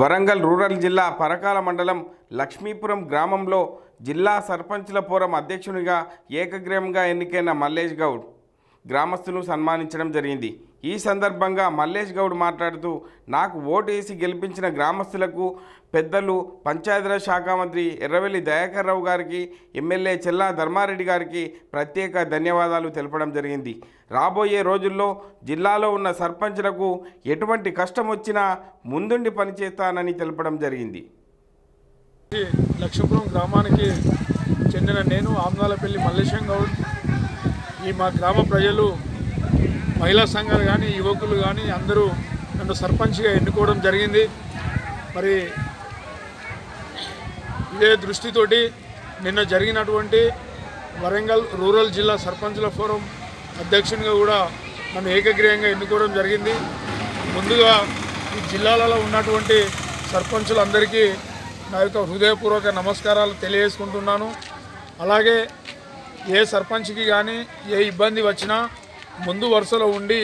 Warangal rural జిల్లా పరకాల మండలం లక్ష్మీపురం గ్రామంలో జిల్లా సర్పంచ్ల ఫోరం అధ్యక్షునిగా ఏకగ్రీవంగా ఎన్నికైన మల్లేష్ గౌడ్. గ్రామస్తులను సన్మానించడం జరిగింది. ఈ సందర్భంగా మల్లేష్ గౌడ్ మాట్లాడుతూ నాకు ఓటు వేసి గెలిపించిన గ్రామస్తులకు పెద్దలు పంచాయతీరాజ్ శాఖ మంత్రి ఎర్రవెల్లి దయాకర్ రావు గారికి ఎమ్మెల్యే చెల్లా ధర్మారెడ్డి గారికి ప్రత్యేక ధన్యవాదాలు తెలపడం జరిగింది. రాబోయే రోజుల్లో జిల్లాలో ఉన్న సర్పంచ్లకు ఎటువంటి కష్టం వచ్చినా ముందుండి పనిచేస్తానని తెలపడం జరిగింది. లక్ష్మీపురం గ్రామానికి చెందిన నేను ఆమ్నాలపల్లి మల్లేశం గౌడ్. ఈ మా గ్రామ ప్రజలు మహిళా సంఘాలు కానీ యువకులు కానీ అందరూ నన్ను సర్పంచ్గా ఎన్నుకోవడం జరిగింది. మరి ఇదే దృష్టితోటి నిన్న జరిగినటువంటి వరంగల్ రూరల్ జిల్లా సర్పంచుల ఫోరం అధ్యక్షునిగా కూడా నన్ను ఏకగ్రీయంగా ఎన్నుకోవడం జరిగింది. ముందుగా ఈ జిల్లాలలో ఉన్నటువంటి సర్పంచులందరికీ నా యొక్క హృదయపూర్వక నమస్కారాలు తెలియజేసుకుంటున్నాను. అలాగే ఏ సర్పంచ్కి కానీ ఏ ఇబ్బంది వచ్చినా ముందు వరుసలో ఉండి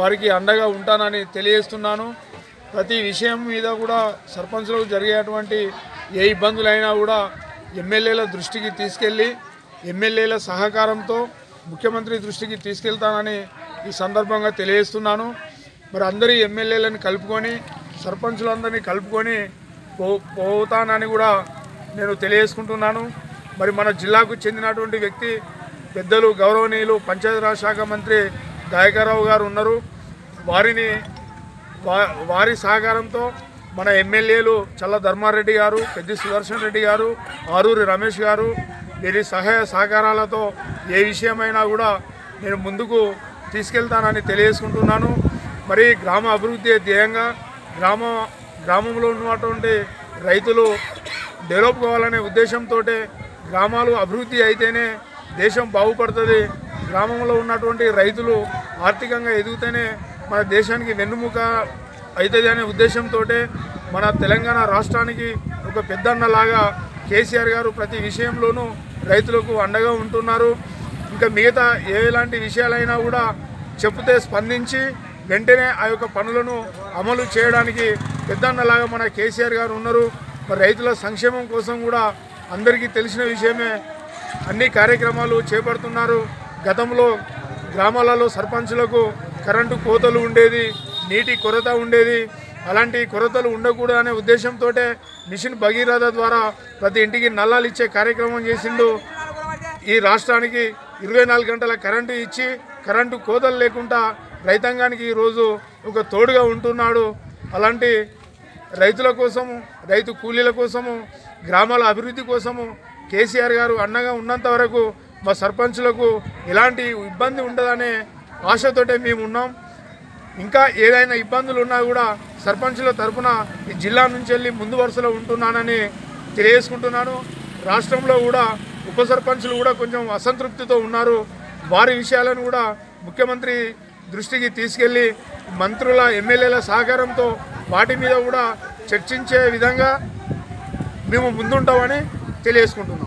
వారికి అండగా ఉంటానని తెలియజేస్తున్నాను. ప్రతి విషయం మీద కూడా సర్పంచ్లకు జరిగేటువంటి ఏ ఇబ్బందులైనా కూడా ఎమ్మెల్యేల దృష్టికి తీసుకెళ్ళి ఎమ్మెల్యేల సహకారంతో ముఖ్యమంత్రి దృష్టికి తీసుకెళ్తానని ఈ సందర్భంగా తెలియజేస్తున్నాను. మరి అందరి ఎమ్మెల్యేలను కలుపుకొని సర్పంచులందరినీ కలుపుకొని పో పోతానని కూడా నేను తెలియజేసుకుంటున్నాను. మరి మన జిల్లాకు చెందినటువంటి వ్యక్తి పెద్దలు గౌరవనీయులు పంచాయతీరాజ్ శాఖ మంత్రి గాయకరావు గారు ఉన్నారు. వారిని వా- వారి సహకారంతో మన ఎమ్మెల్యేలు చల్ల ధర్మారెడ్డి గారు పెద్ది సుదర్శన్ రెడ్డి గారు ఆరూరి రమేష్ గారు వీరి సహాయ సహకారాలతో ఏ విషయమైనా కూడా నేను ముందుకు తీసుకెళ్తానని తెలియజేసుకుంటున్నాను. మరి గ్రామ అభివృద్ధి ధ్యేయంగా గ్రామ గ్రామంలో ఉన్నటువంటి రైతులు డెవలప్ కావాలనే ఉద్దేశంతో గ్రామాలు అభివృద్ధి అయితేనే దేశం బాగుపడుతుంది. గ్రామంలో ఉన్నటువంటి రైతులు ఆర్థికంగా ఎదిగితేనే మన దేశానికి వెన్నుముక అవుతుంది అనే ఉద్దేశంతో మన తెలంగాణ రాష్ట్రానికి ఒక పెద్దన్నలాగా కేసీఆర్ గారు ప్రతి విషయంలోనూ రైతులకు అండగా ఉంటున్నారు. ఇంకా మిగతా ఎలాంటి విషయాలైనా కూడా చెప్తే స్పందించి వెంటనే ఆ యొక్క పనులను అమలు చేయడానికి పెద్దన్నలాగా మన కేసీఆర్ గారు ఉన్నారు. మరి రైతుల సంక్షేమం కోసం కూడా అందరికీ తెలిసిన విషయమే అన్ని కార్యక్రమాలు చేపడుతున్నారు. గతంలో గ్రామాలలో సర్పంచులకు కరెంటు కోతలు ఉండేది నీటి కొరత ఉండేది. అలాంటి కొరతలు ఉండకూడదు అనే ఉద్దేశంతో మిషన్ భగీరథ ద్వారా ప్రతి ఇంటికి నల్లాలు ఇచ్చే కార్యక్రమం చేసిండు. ఈ రాష్ట్రానికి ఇరవై నాలుగు గంటల కరెంటు ఇచ్చి కరెంటు కోతలు లేకుండా రైతాంగానికి ఈరోజు ఒక తోడుగా ఉంటున్నాడు. అలాంటి రైతుల కోసము రైతు కూలీల కోసము గ్రామాల అభివృద్ధి కోసము కేసీఆర్ గారు అండగా ఉన్నంత వరకు మా సర్పంచులకు ఎలాంటి ఇబ్బంది ఉండదనే ఆశతోటే మేము ఉన్నాం. ఇంకా ఏదైనా ఇబ్బందులు ఉన్నా కూడా సర్పంచుల తరఫున ఈ జిల్లా నుంచి వెళ్ళి ముందు వరుసలో ఉంటున్నానని తెలియజేసుకుంటున్నాను. రాష్ట్రంలో కూడా ఉప సర్పంచులు కూడా కొంచెం అసంతృప్తితో ఉన్నారు. వారి విషయాలను కూడా ముఖ్యమంత్రి దృష్టికి తీసుకెళ్ళి మంత్రుల ఎమ్మెల్యేల సహకారంతో వాటి మీద కూడా చర్చించే విధంగా మేము ముందుంటామని తెలియజేసుకుంటున్నాం.